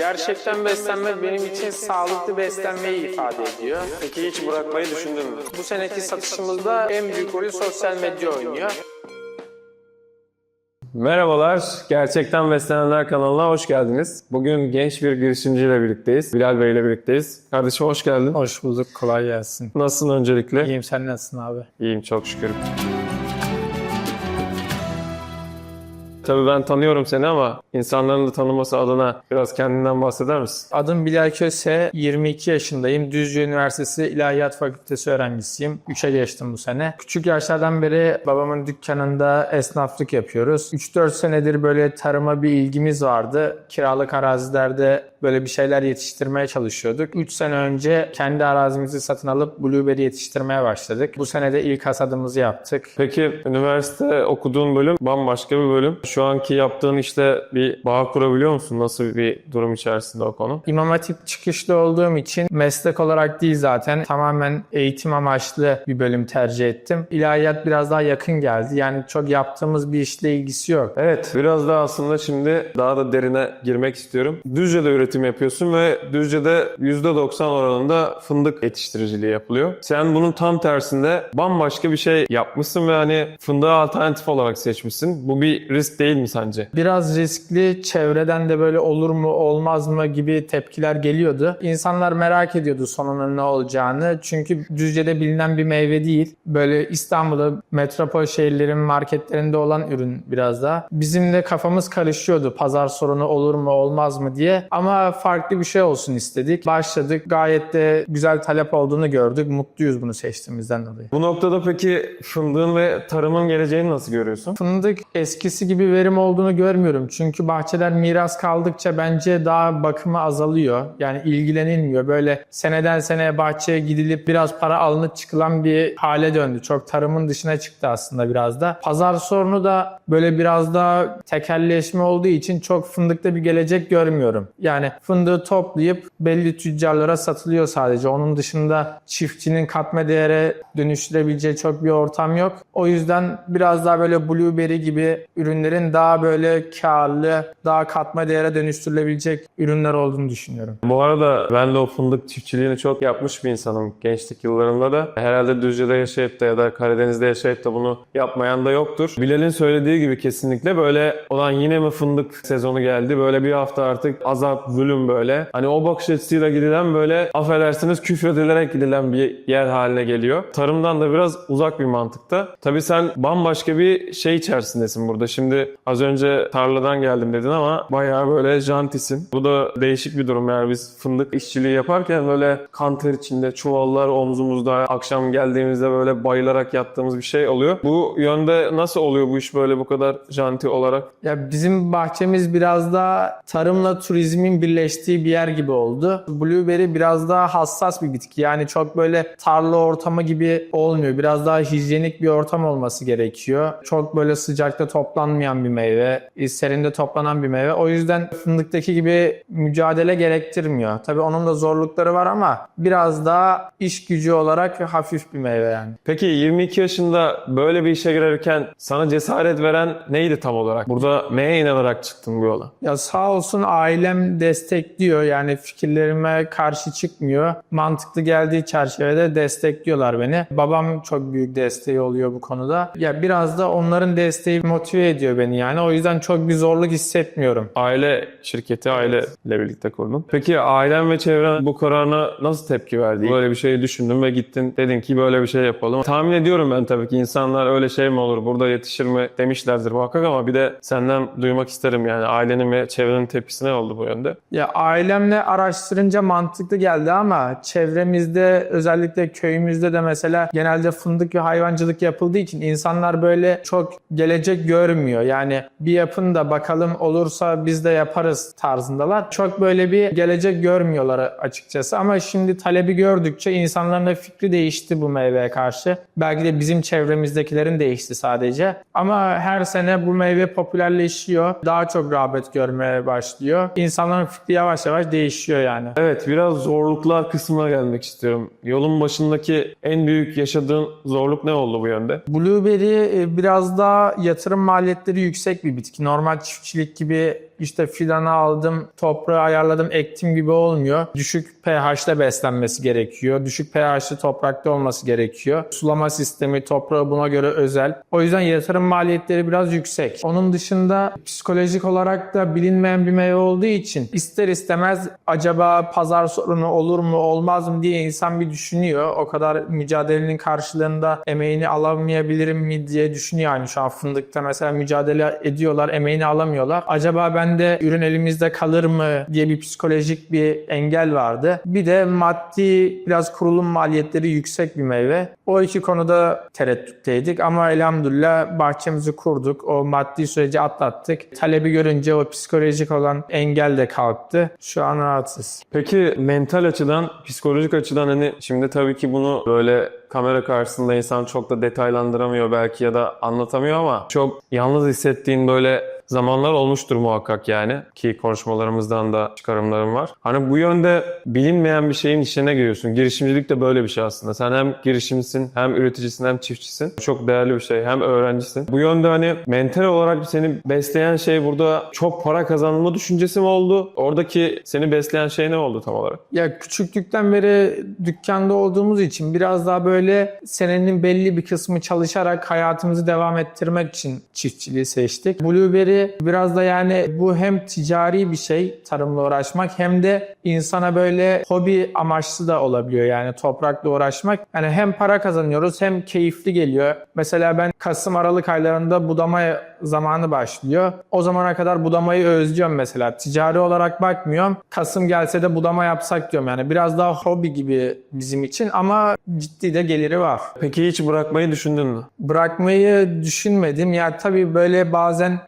Gerçekten beslenmek benim için sağlıklı beslenmeyi ifade ediyor. Peki hiç bırakmayı düşündün mü? Bu seneki satışımızda en büyük rolü sosyal medya oynuyor. Merhabalar, Gerçekten Beslenenler kanalına hoş geldiniz. Bugün genç bir girişimciyle birlikteyiz. Bilal Bey ile birlikteyiz. Kardeşim hoş geldin. Hoş bulduk. Kolay gelsin. Nasılsın öncelikle? İyiyim. Sen nasılsın abi? İyiyim çok şükür. Tabii ben tanıyorum seni ama insanların da tanıması adına biraz kendinden bahseder misin? Adım Bilal Köse. 22 yaşındayım. Düzce Üniversitesi İlahiyat Fakültesi öğrencisiyim. 3'e geçtim bu sene. Küçük yaşlardan beri babamın dükkanında esnaflık yapıyoruz. 3-4 senedir böyle tarıma bir ilgimiz vardı. Kiralık arazilerde böyle bir şeyler yetiştirmeye çalışıyorduk. 3 sene önce kendi arazimizi satın alıp blueberry yetiştirmeye başladık. Bu sene de ilk hasadımızı yaptık. Peki üniversite okuduğun bölüm bambaşka bir bölüm. Şu anki yaptığın işte bir bağ kurabiliyor musun? Nasıl bir durum içerisinde o konu? İmam Hatip çıkışlı olduğum için meslek olarak değil zaten tamamen eğitim amaçlı bir bölüm tercih ettim. İlahiyat biraz daha yakın geldi. Yani çok yaptığımız bir işle ilgisi yok. Evet, biraz daha aslında şimdi daha da derine girmek istiyorum. Düzce'de üretim yapıyorsun ve Düzce'de %90 oranında fındık yetiştiriciliği yapılıyor. Sen bunun tam tersinde bambaşka bir şey yapmışsın ve hani fındığı alternatif olarak seçmişsin. Bu bir risk değil mi sence? Biraz riskli, çevreden de böyle olur mu olmaz mı gibi tepkiler geliyordu. İnsanlar merak ediyordu sonunun ne olacağını. Çünkü Düzce'de bilinen bir meyve değil. Böyle İstanbul'da metropol şehirlerin marketlerinde olan ürün biraz daha. Bizim de kafamız karışıyordu pazar sorunu olur mu olmaz mı diye. Ama farklı bir şey olsun istedik. Başladık. Gayet de güzel talep olduğunu gördük. Mutluyuz bunu seçtiğimizden dolayı. Bu noktada peki fındığın ve tarımın geleceğini nasıl görüyorsun? Fındık eskisi gibi verim olduğunu görmüyorum. Çünkü bahçeler miras kaldıkça bence daha bakımı azalıyor. Yani ilgilenilmiyor. Böyle seneden seneye bahçeye gidilip biraz para alınıp çıkılan bir hale döndü. Çok tarımın dışına çıktı aslında biraz da. Pazar sorunu da böyle biraz daha tekelleşme olduğu için çok fındıkta bir gelecek görmüyorum. Yani fındığı toplayıp belli tüccarlara satılıyor sadece. Onun dışında çiftçinin katma değere dönüştürebileceği çok bir ortam yok. O yüzden biraz daha böyle blueberry gibi ürünlerin daha böyle karlı, daha katma değere dönüştürülebilecek ürünler olduğunu düşünüyorum. Bu arada ben de o fındık çiftçiliğini çok yapmış bir insanım gençlik yıllarımda da. Herhalde Düzce'de yaşayıp da ya da Karadeniz'de yaşayıp da bunu yapmayan da yoktur. Bilal'in söylediği gibi kesinlikle böyle olan yine mi fındık sezonu geldi böyle bir hafta artık azap, zulüm böyle. Hani o bakış açısıyla gidilen böyle affedersiniz küfredilerek gidilen bir yer haline geliyor. Tarımdan da biraz uzak bir mantıkta. Tabii sen bambaşka bir şey içerisindesin burada. Şimdi az önce tarladan geldim dedin ama bayağı böyle jantisin. Bu da değişik bir durum yani biz fındık işçiliği yaparken böyle kanter içinde çuvallar omzumuzda akşam geldiğimizde böyle bayılarak yattığımız bir şey oluyor. Bu yönde nasıl oluyor bu iş böyle bu kadar janti olarak? Ya bizim bahçemiz biraz daha tarımla turizmin birleştiği bir yer gibi oldu. Blueberry biraz daha hassas bir bitki. Yani çok böyle tarla ortamı gibi olmuyor. Biraz daha hijyenik bir ortam olması gerekiyor. Çok böyle sıcakta toplanmayan bir meyve, serinde toplanan bir meyve. O yüzden fındıktaki gibi mücadele gerektirmiyor. Tabii onun da zorlukları var ama biraz daha iş gücü olarak hafif bir meyve yani. Peki 22 yaşında böyle bir işe girerken sana cesaret veren neydi tam olarak? Burada neye inanarak çıktın bu yola? Ya sağ olsun ailem destekliyor yani fikirlerime karşı çıkmıyor. Mantıklı geldiği çerçevede destekliyorlar beni. Babam çok büyük desteği oluyor bu konuda. Ya biraz da onların desteği motive ediyor beni yani. O yüzden çok bir zorluk hissetmiyorum. Aile şirketi aileyle birlikte kurdun. Peki ailen ve çevren bu kararına nasıl tepki verdi? Böyle bir şeyi düşündün ve gittin dedin ki böyle bir şey yapalım. Tahmin ediyorum ben tabii ki insanlar öyle şey mi olur burada yetişir mi demişlerdir muhakkak ama bir de senden duymak isterim yani ailenin ve çevrenin tepkisi ne oldu bu yönde? Ya ailemle araştırınca mantıklı geldi ama çevremizde özellikle köyümüzde de mesela genelde fındık ve hayvancılık yapıldığı için insanlar böyle çok gelecek görmüyor. Yani bir yapın da bakalım olursa biz de yaparız tarzındalar. Çok böyle bir gelecek görmüyorlar açıkçası ama şimdi talebi gördükçe insanların da fikri değişti bu meyveye karşı. Belki de bizim çevremizdekilerin değişti sadece. Ama her sene bu meyve popülerleşiyor. Daha çok rağbet görmeye başlıyor. İnsanların yavaş yavaş değişiyor yani. Evet biraz zorluklar kısmına gelmek istiyorum. Yolun başındaki en büyük yaşadığın zorluk ne oldu bu yönde? Blueberry e, biraz daha yatırım maliyetleri yüksek bir bitki. Normal çiftçilik gibi işte fidanı aldım, toprağı ayarladım, ektim gibi olmuyor. Düşük pH'le beslenmesi gerekiyor. Düşük pH'li toprakta olması gerekiyor. Sulama sistemi, toprağı buna göre özel. O yüzden yatırım maliyetleri biraz yüksek. Onun dışında psikolojik olarak da bilinmeyen bir meyve olduğu için ister istemez acaba pazar sorunu olur mu olmaz mı diye insan bir düşünüyor. O kadar mücadelenin karşılığında emeğini alamayabilirim mi diye düşünüyor. Yani şu an fındıkta mesela mücadele ediyorlar, emeğini alamıyorlar. Acaba bende ürün elimizde kalır mı diye bir psikolojik bir engel vardı. Bir de maddi biraz kurulum maliyetleri yüksek bir meyve. O iki konuda tereddütteydik ama elhamdülillah bahçemizi kurduk. O maddi süreci atlattık. Talebi görünce o psikolojik olan engel de kalktı. Şu an rahatsız. Peki mental açıdan, psikolojik açıdan hani şimdi tabii ki bunu böyle kamera karşısında insan çok da detaylandıramıyor belki ya da anlatamıyor ama çok yalnız hissettiğin böyle zamanlar olmuştur muhakkak yani ki konuşmalarımızdan da çıkarımlarım var. Hani bu yönde bilinmeyen bir şeyin içine giriyorsun. Girişimcilik de böyle bir şey aslında. Sen hem girişimcisin, hem üreticisin, hem çiftçisin. Çok değerli bir şey. Hem öğrencisin. Bu yönde hani mental olarak seni besleyen şey burada çok para kazanma düşüncesi mi oldu? Oradaki seni besleyen şey ne oldu tam olarak? Ya küçüklükten beri dükkanda olduğumuz için biraz daha böyle senenin belli bir kısmı çalışarak hayatımızı devam ettirmek için çiftçiliği seçtik. Blueberry biraz da yani bu hem ticari bir şey tarımla uğraşmak hem de insana böyle hobi amaçlı da olabiliyor yani toprakla uğraşmak. Yani hem para kazanıyoruz hem keyifli geliyor. Mesela ben Kasım Aralık aylarında budama zamanı başlıyor. O zamana kadar budamayı özlüyorum mesela. Ticari olarak bakmıyorum. Kasım gelse de budama yapsak diyorum yani. Biraz daha hobi gibi bizim için ama ciddi de geliri var. Peki hiç bırakmayı düşündün mü? Bırakmayı düşünmedim. Ya tabii böyle bazen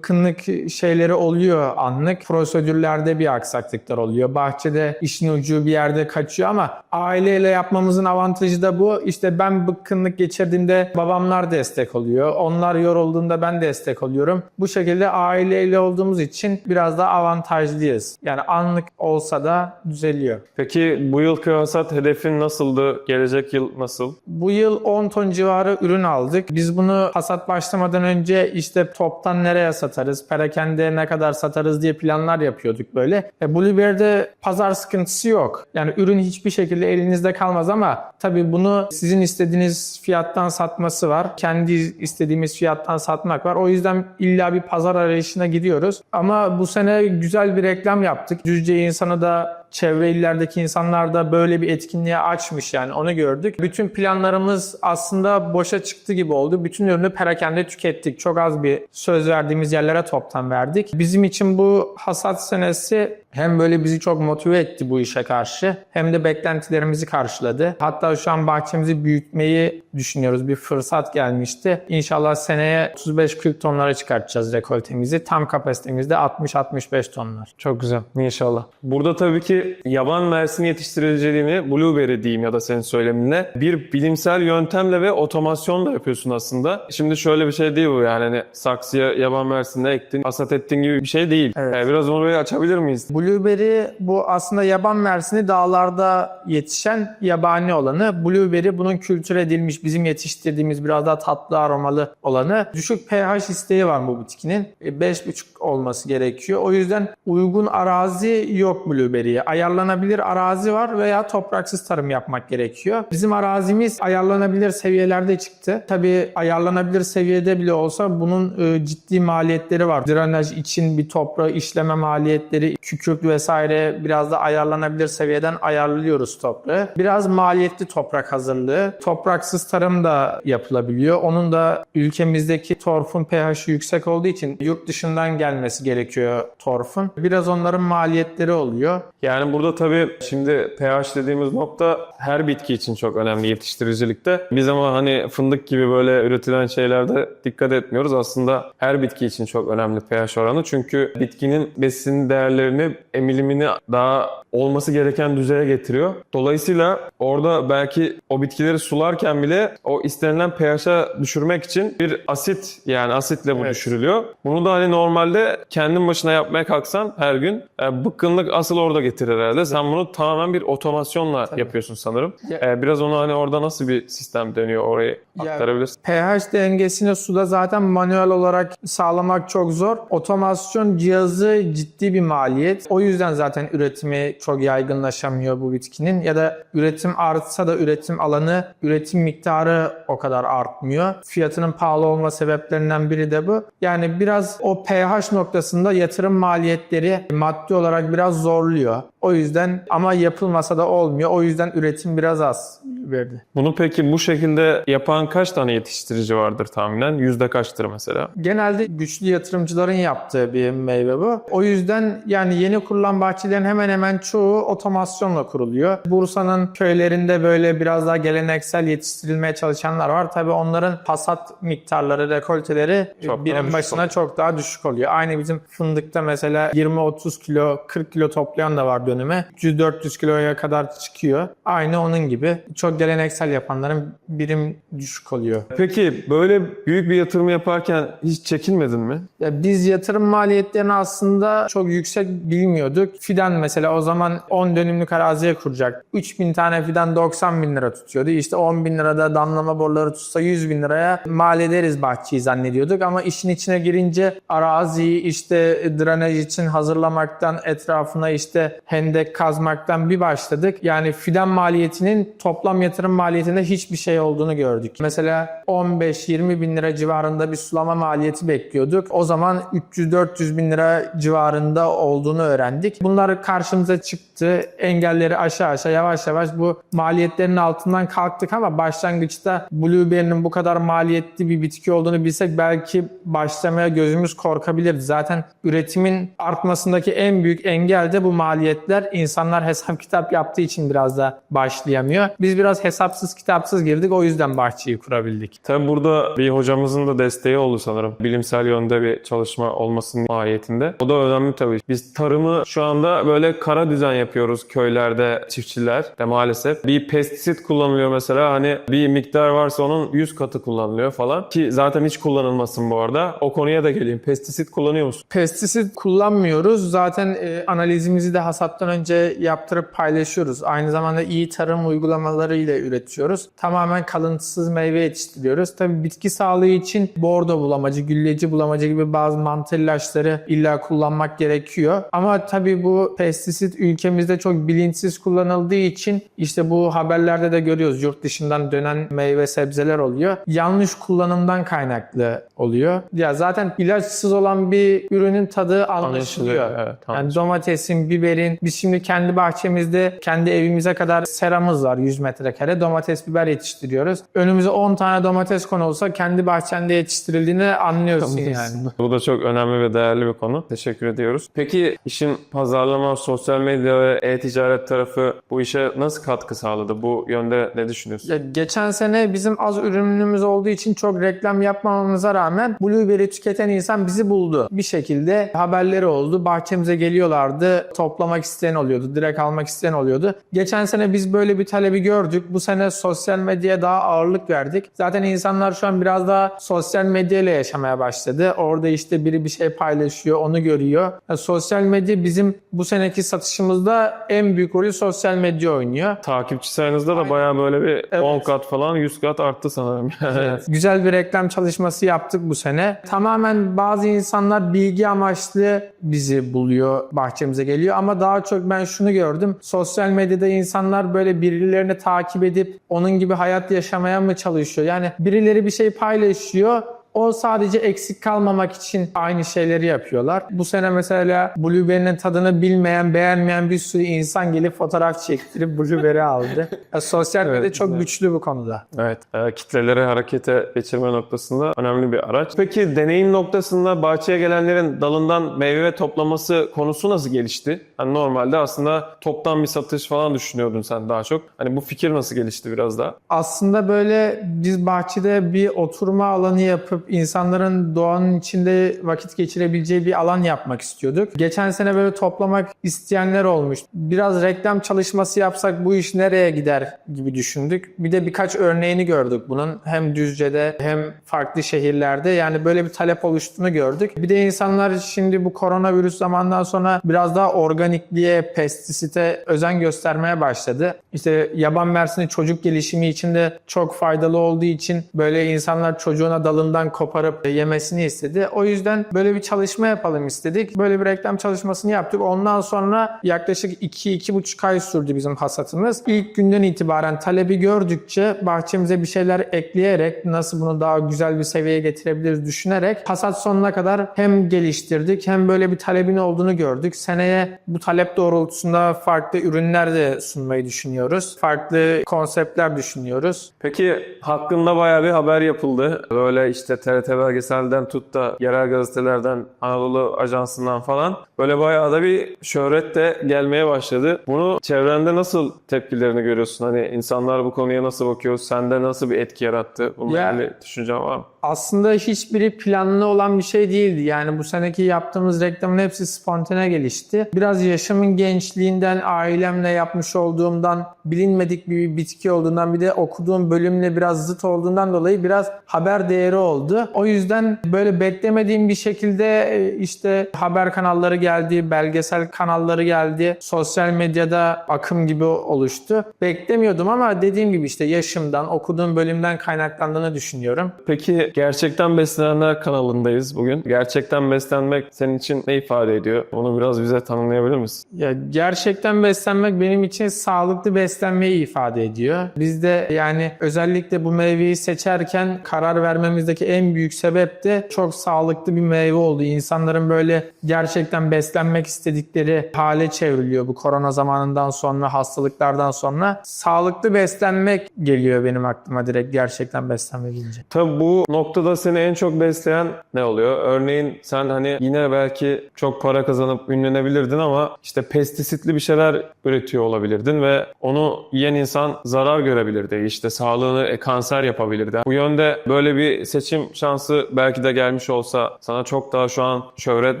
bıkkınlık şeyleri oluyor anlık. Prosedürlerde bir aksaklıklar oluyor. Bahçede işin ucu bir yerde kaçıyor ama aileyle yapmamızın avantajı da bu. İşte ben bıkkınlık geçirdiğimde babamlar destek oluyor. Onlar yorulduğunda ben destek oluyorum. Bu şekilde aileyle olduğumuz için biraz daha avantajlıyız. Yani anlık olsa da düzeliyor. Peki bu yılki hasat hedefin nasıldı? Gelecek yıl nasıl? Bu yıl 10 ton civarı ürün aldık. Biz bunu hasat başlamadan önce işte toptan nereye satarız, perakende ne kadar satarız diye planlar yapıyorduk böyle. E, Blueberry'de pazar sıkıntısı yok. Yani ürün hiçbir şekilde elinizde kalmaz ama tabii bunu sizin istediğiniz fiyattan satması var. Kendi istediğimiz fiyattan satmak var. O yüzden illa bir pazar arayışına gidiyoruz. Ama bu sene güzel bir reklam yaptık. Düzce insanı da çevre illerdeki insanlar da böyle bir etkinliğe açmış yani onu gördük. Bütün planlarımız aslında boşa çıktı gibi oldu. Bütün ürünü perakende tükettik. Çok az bir söz verdiğimiz yerlere toptan verdik. Bizim için bu hasat senesi hem böyle bizi çok motive etti bu işe karşı hem de beklentilerimizi karşıladı. Hatta şu an bahçemizi büyütmeyi düşünüyoruz. Bir fırsat gelmişti. İnşallah seneye 35-40 tonlara çıkartacağız rekoltemizi. Tam kapasitemizde 60-65 tonlar. Çok güzel. İnşallah. Burada tabii ki yaban mersini yetiştiriciliğini blueberry diyeyim ya da senin söyleminle bir bilimsel yöntemle ve otomasyonla yapıyorsun aslında. Şimdi şöyle bir şey değil bu yani hani saksıya yaban mersini ektin, hasat ettin gibi bir şey değil. Evet. Yani biraz orayı açabilir miyiz? Blueberry bu aslında yaban mersini dağlarda yetişen yabani olanı. Blueberry bunun kültür edilmiş bizim yetiştirdiğimiz biraz daha tatlı aromalı olanı. Düşük pH isteği var bu bitkinin. E, 5,5 olması gerekiyor. O yüzden uygun arazi yok Blueberry'ye. Ayarlanabilir arazi var veya topraksız tarım yapmak gerekiyor. Bizim arazimiz ayarlanabilir seviyelerde çıktı. Tabii ayarlanabilir seviyede bile olsa bunun e, ciddi maliyetleri var. Drenaj için bir toprağı işleme maliyetleri, kükürt vesaire biraz da ayarlanabilir seviyeden ayarlıyoruz toprağı. Biraz maliyetli toprak hazırlığı. Topraksız tarım da yapılabiliyor. Onun da ülkemizdeki torfun pH'i yüksek olduğu için yurt dışından gelmesi gerekiyor torfun. Biraz onların maliyetleri oluyor. Yani burada tabii şimdi pH dediğimiz nokta her bitki için çok önemli yetiştiricilikte. Biz ama hani fındık gibi böyle üretilen şeylerde dikkat etmiyoruz. Aslında her bitki için çok önemli pH oranı. Çünkü bitkinin besin değerlerini, emilimini daha olması gereken düzeye getiriyor. Dolayısıyla orada belki o bitkileri sularken bile o istenilen pH'a düşürmek için bir asit yani asitle bu Evet. düşürülüyor. Bunu da hani normalde kendin başına yapmaya kalksan her gün e, bıkkınlık asıl orada getirir herhalde. Sen bunu tamamen bir otomasyonla yapıyorsun sanırım. Ya- E, biraz onu hani orada nasıl bir sistem dönüyor orayı Ya- aktarabilirsin. pH dengesini suda zaten manuel olarak sağlamak çok zor. Otomasyon cihazı ciddi bir maliyet. O yüzden zaten üretimi çok yaygınlaşamıyor bu bitkinin. Ya da üretim artsa da üretim alanı, üretim miktarı o kadar artmıyor. Fiyatının pahalı olma sebeplerinden biri de bu. Yani biraz o pH noktasında yatırım maliyetleri maddi olarak biraz zorluyor. O yüzden ama yapılmasa da olmuyor. O yüzden üretim biraz az verdi. Bunu peki bu şekilde yapan kaç tane yetiştirici vardır tahminen? Yüzde kaçtır mesela? Genelde güçlü yatırımcıların yaptığı bir meyve bu. O yüzden yani yeni kurulan bahçelerin hemen hemen çoğu otomasyonla kuruluyor. Bursa'nın köylerinde böyle biraz daha geleneksel yetiştirilmeye çalışanlar var. Tabii onların hasat miktarları, rekolteleri Çok düşük başına oluyor. çok daha düşük oluyor. Aynı bizim fındıkta mesela 20-30 kilo, 40 kilo toplayan da var dönüme. 300-400 kiloya kadar çıkıyor. Aynı onun gibi. Çok geleneksel yapanların birim düşük oluyor. Peki böyle büyük bir yatırım yaparken hiç çekinmedin mi? Ya biz yatırım maliyetlerini aslında çok yüksek bilmiyorduk. Fidan mesela o zaman 10 dönümlük araziye kuracak. 3000 tane fidan 90 bin lira tutuyordu. İşte 10 bin lirada damlama boruları tutsa 100 bin liraya mal ederiz bahçeyi zannediyorduk. Ama işin içine girince araziyi işte drenaj için hazırlamaktan etrafına işte hendek kazmaktan bir başladık. Yani fidan maliyetinin toplam yatırım maliyetinde hiçbir şey olduğunu gördük. Mesela 15-20 bin lira civarında bir sulama maliyeti bekliyorduk. O zaman 300-400 bin lira civarında olduğunu öğrendik. Bunlar karşımıza çıktı. Engelleri aşağı aşağı yavaş yavaş bu maliyetlerin altından kalktık ama başlangıçta Blueberry'nin bu kadar maliyetli bir bitki olduğunu bilsek belki başlamaya gözümüz korkabilirdi. Zaten üretimin artmasındaki en büyük engel de bu maliyetler. İnsanlar hesap kitap yaptığı için biraz da başlayamıyor. Biz biraz hesapsız kitapsız girdik o yüzden bahçeyi kurabildik. Tabi burada bir hocamızın da desteği oldu sanırım. Bilimsel yönde bir çalışma olmasının mahiyetinde. O da önemli tabii. Biz tarımı şu anda böyle kara düzen yapıyoruz köylerde çiftçiler de maalesef. Bir pestisit kullanılıyor mesela hani bir miktar varsa onun 100 katı kullanılıyor falan. Ki zaten hiç kullanılmasın bu arada. O konuya da geleyim. Pestisit kullanıyor musun? Pestisit kullanmıyoruz. Zaten e, analizimizi de hasattan önce yaptırıp paylaşıyoruz. Aynı zamanda iyi tarım uygulamaları ile üretiyoruz. Tamamen kalıntısız meyve yetiştiriyoruz. Tabii bitki sağlığı için bordo bulamacı, gülleci bulamacı gibi bazı mantar ilaçları illa kullanmak gerekiyor. Ama tabii bu pestisit ülkemizde çok bilinçsiz kullanıldığı için işte bu haberlerde de görüyoruz. Yurt dışından dönen meyve sebzeler oluyor. Yanlış kullanımdan kaynaklı oluyor. Ya zaten ilaçsız olan bir ürünün tadı anlaşılıyor. Evet. Yani domatesin, biberin, biz şimdi kendi bahçemizde, kendi evimize kadar seramız var 100 metrekare. Domates, biber yetiştiriyoruz. Önümüze 10 tane domates konulsa kendi bahçende yetiştirildiğini anlıyorsun yani. Bu da çok önemli ve değerli bir konu. Teşekkür ediyoruz. Peki işin pazarlama, sosyal medya ve e-ticaret tarafı bu işe nasıl katkı sağladı? Bu yönde ne düşünüyorsun? Ya geçen sene bizim az ürünümüz olduğu için çok reklam yapmamamıza rağmen Blueberry tüketen insan bizi buldu. Bir şekilde haberleri oldu. Bahçemize geliyorlardı. Toplamak isteyen oluyordu. Direkt almak isteyen oluyordu. Geçen sene biz böyle bir talebi gördük. Bu sene sosyal medyaya daha ağırlık verdik. Zaten insanlar şu an biraz daha sosyal medya ile yaşamaya başladı. Orada işte biri bir şey paylaşıyor, onu görüyor. Ya sosyal medya bizim bu seneki satışımızda en büyük rolü sosyal medya oynuyor. Takipçi sayınızda da bayağı böyle bir Evet. 10 kat falan 100 kat arttı sanırım. Güzel bir reklam çalışması yaptık bu sene. Tamamen bazı insanlar bilgi amaçlı bizi buluyor, bahçemize geliyor ama daha çok ben şunu gördüm. Sosyal medyada insanlar böyle birilerini takip edip onun gibi hayat yaşamaya mı çalışıyor? Yani birileri bir şey paylaşıyor. O sadece eksik kalmamak için aynı şeyleri yapıyorlar. Bu sene mesela Blueberry'nin tadını bilmeyen, beğenmeyen bir sürü insan gelip fotoğraf çektirip Blueberry aldı. Ya sosyal medya çok güzel. güçlü bu konuda. Evet, e, kitleleri harekete geçirme noktasında önemli bir araç. Peki deneyim noktasında bahçeye gelenlerin dalından meyve toplaması konusu nasıl gelişti? Hani normalde aslında toptan bir satış falan düşünüyordun sen daha çok. Hani bu fikir nasıl gelişti biraz daha? aslında böyle biz bahçede bir oturma alanı yapıp insanların doğanın içinde vakit geçirebileceği bir alan yapmak istiyorduk. Geçen sene böyle toplamak isteyenler olmuş. Biraz reklam çalışması yapsak bu iş nereye gider gibi düşündük. Bir de birkaç örneğini gördük bunun. Hem Düzce'de hem farklı şehirlerde yani böyle bir talep oluştuğunu gördük. Bir de insanlar şimdi bu koronavirüs zamandan sonra biraz daha organikliğe, pestisite özen göstermeye başladı. İşte yaban mersini çocuk gelişimi için de çok faydalı olduğu için böyle insanlar çocuğuna dalından koparıp yemesini istedi. O yüzden böyle bir çalışma yapalım istedik. Böyle bir reklam çalışmasını yaptık. Ondan sonra yaklaşık 2-2,5 ay sürdü bizim hasatımız. İlk günden itibaren talebi gördükçe bahçemize bir şeyler ekleyerek nasıl bunu daha güzel bir seviyeye getirebiliriz düşünerek hasat sonuna kadar hem geliştirdik hem böyle bir talebin olduğunu gördük. Seneye bu talep doğrultusunda farklı ürünler de sunmayı düşünüyoruz. Farklı konseptler düşünüyoruz. Peki hakkında bayağı bir haber yapıldı. Böyle işte TRT belgeselden tut da yerel gazetelerden, Anadolu Ajansı'ndan falan. Böyle bayağı da bir şöhret de gelmeye başladı. Bunu çevrende nasıl tepkilerini görüyorsun? Hani insanlar bu konuya nasıl bakıyor? Sende nasıl bir etki yarattı? Bununla ilgili düşüncen var mı? Aslında hiçbiri planlı olan bir şey değildi. Yani bu seneki yaptığımız reklamın hepsi spontane gelişti. Biraz yaşamın gençliğinden, ailemle yapmış olduğumdan, bilinmedik bir bitki olduğundan bir de okuduğum bölümle biraz zıt olduğundan dolayı biraz haber değeri oldu. O yüzden böyle beklemediğim bir şekilde e, işte haber kanalları geldi, belgesel kanalları geldi, sosyal medyada akım gibi oluştu. Beklemiyordum ama dediğim gibi işte yaşımdan, okuduğum bölümden kaynaklandığını düşünüyorum. Peki gerçekten beslenenler kanalındayız bugün. Gerçekten beslenmek senin için ne ifade ediyor? Onu biraz bize tanımlayabilir misin? Ya gerçekten beslenmek benim için sağlıklı beslenmeyi ifade ediyor. Biz de yani özellikle bu meyveyi seçerken karar vermemizdeki en büyük sebep de çok sağlıklı bir meyve oldu. İnsanların böyle gerçekten beslenmek istedikleri hale çevriliyor bu korona zamanından sonra, hastalıklardan sonra. Sağlıklı beslenmek geliyor benim aklıma direkt gerçekten beslenme deyince. Tabii bu noktada seni en çok besleyen ne oluyor? Örneğin sen hani yine belki çok para kazanıp ünlenebilirdin ama işte pestisitli bir şeyler üretiyor olabilirdin ve onu yiyen insan zarar görebilirdi. İşte sağlığını e, kanser yapabilirdi. Bu yönde böyle bir seçim şansı belki de gelmiş olsa sana çok daha şu an şöhret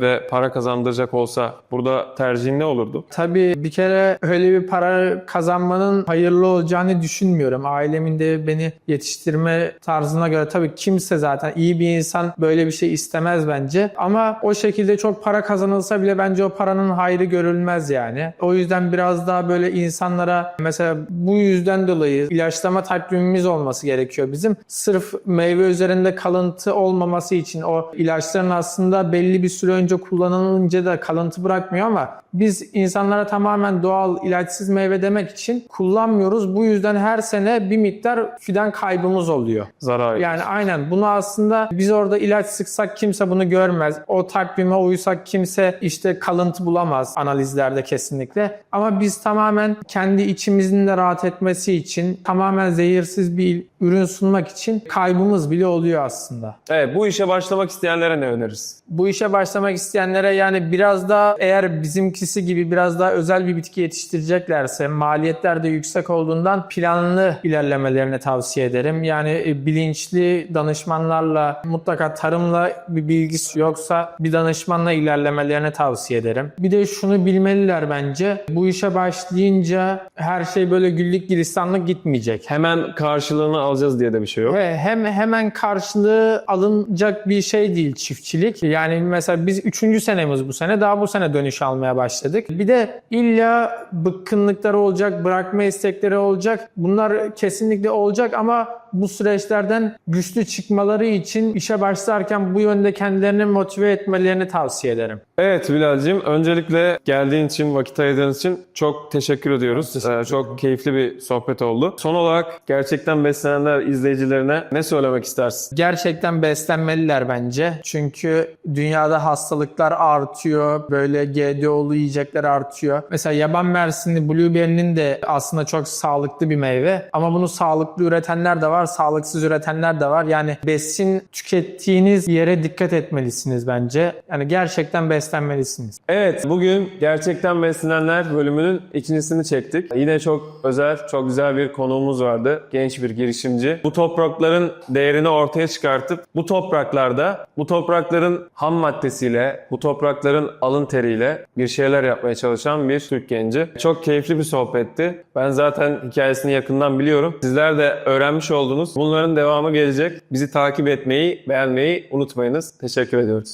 ve para kazandıracak olsa burada tercihin ne olurdu? Tabii bir kere öyle bir para kazanmanın hayırlı olacağını düşünmüyorum. Ailemin de beni yetiştirme tarzına göre tabii kimse zaten iyi bir insan böyle bir şey istemez bence. Ama o şekilde çok para kazanılsa bile bence o paranın hayrı görülmez yani. O yüzden biraz daha böyle insanlara mesela bu yüzden dolayı ilaçlama takvimimiz olması gerekiyor bizim. Sırf meyve üzerinde kalıntı olmaması için o ilaçların aslında belli bir süre önce kullanılınca da kalıntı bırakmıyor ama biz insanlara tamamen doğal ilaçsız meyve demek için kullanmıyoruz. Bu yüzden her sene bir miktar fidan kaybımız oluyor. Zarar. Yani aynen bunu aslında biz orada ilaç sıksak kimse bunu görmez. O takvime uysak kimse işte kalıntı bulamaz analizlerde kesinlikle. Ama biz tamamen kendi içimizin de rahat etmesi için tamamen zehirsiz bir ürün sunmak için kaybımız bile oluyor aslında. Evet bu işe başlamak isteyenlere ne öneririz? Bu işe başlamak isteyenlere yani biraz daha eğer bizimkisi gibi biraz daha özel bir bitki yetiştireceklerse maliyetler de yüksek olduğundan planlı ilerlemelerini tavsiye ederim. Yani e, bilinçli danışmanlarla mutlaka tarımla bir bilgisi yoksa bir danışmanla ilerlemelerini tavsiye ederim. Bir de şunu bilmeliler bence. Bu işe başlayınca her şey böyle güllük gülistanlık gitmeyecek. Hemen karşılığını alacağız diye de bir şey yok. Ve hem hemen karşılığı alınacak bir şey değil çiftçilik. Yani mesela biz 3. senemiz bu sene. Daha bu sene dönüş almaya başladık. Bir de illa bıkkınlıkları olacak, bırakma istekleri olacak. Bunlar kesinlikle olacak ama bu süreçlerden güçlü çıkmaları için işe başlarken bu yönde kendilerini motive etmelerini tavsiye ederim. Evet Bilal'cim öncelikle geldiğin için, vakit ayırdığın için çok teşekkür ediyoruz. Ee, çok keyifli bir sohbet oldu. Son olarak gerçekten beslenenler izleyicilerine ne söylemek istersin? Gerçekten beslenmeliler bence. Çünkü dünyada hastalıklar artıyor. Böyle GDO'lu yiyecekler artıyor. Mesela yaban mersini blueberry'nin de aslında çok sağlıklı bir meyve. Ama bunu sağlıklı üretenler de var, var, sağlıksız üretenler de var. Yani besin tükettiğiniz yere dikkat etmelisiniz bence. Yani gerçekten beslenmelisiniz. Evet, bugün Gerçekten Beslenenler bölümünün ikincisini çektik. Yine çok özel, çok güzel bir konuğumuz vardı. Genç bir girişimci. Bu toprakların değerini ortaya çıkartıp bu topraklarda, bu toprakların ham maddesiyle, bu toprakların alın teriyle bir şeyler yapmaya çalışan bir Türk genci. Çok keyifli bir sohbetti. Ben zaten hikayesini yakından biliyorum. Sizler de öğrenmiş oldunuz. Bunların devamı gelecek. Bizi takip etmeyi, beğenmeyi unutmayınız. Teşekkür ediyoruz.